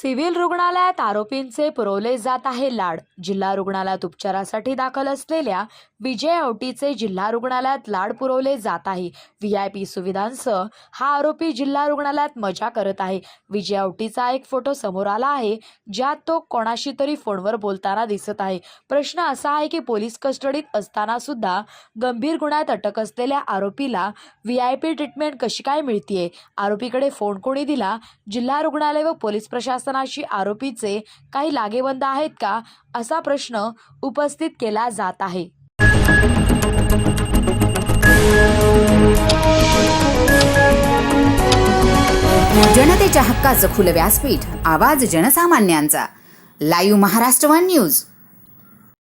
Civil रुग्णालयात आरोपींचे पुरवले जात आहे लाड. जिल्हा रुग्णालयात उपचारासाठी दाखल असलेल्या विजय औटीचे जिल्हा रुग्णालयात लाड पुरवले जात आहे. व्ही आय पी सुविधांसह हा आरोपी जिल्हा रुग्णालयात मजा करत आहे. विजय औटीचा एक फोटो समोर आला आहे ज्यात तो कोणाशी तरी फोनवर बोलताना दिसत आहे. प्रश्न असा आहे की पोलीस कस्टडीत असताना सुद्धा गंभीर गुन्ह्यात अटक असलेल्या आरोपीला व्ही आय पी ट्रीटमेंट कशी काय मिळतीये? आरोपीकडे फोन कोणी दिला? जिल्हा रुग्णालय व पोलीस प्रशासनाशी आरोपीचे काही लागेबंद आहेत का असा प्रश्न उपस्थित केला जात आहे. जनतेच्या हक्काचं खुलं व्यासपीठ आवाज जनसामान्यांचा. Live Maharashtra one news.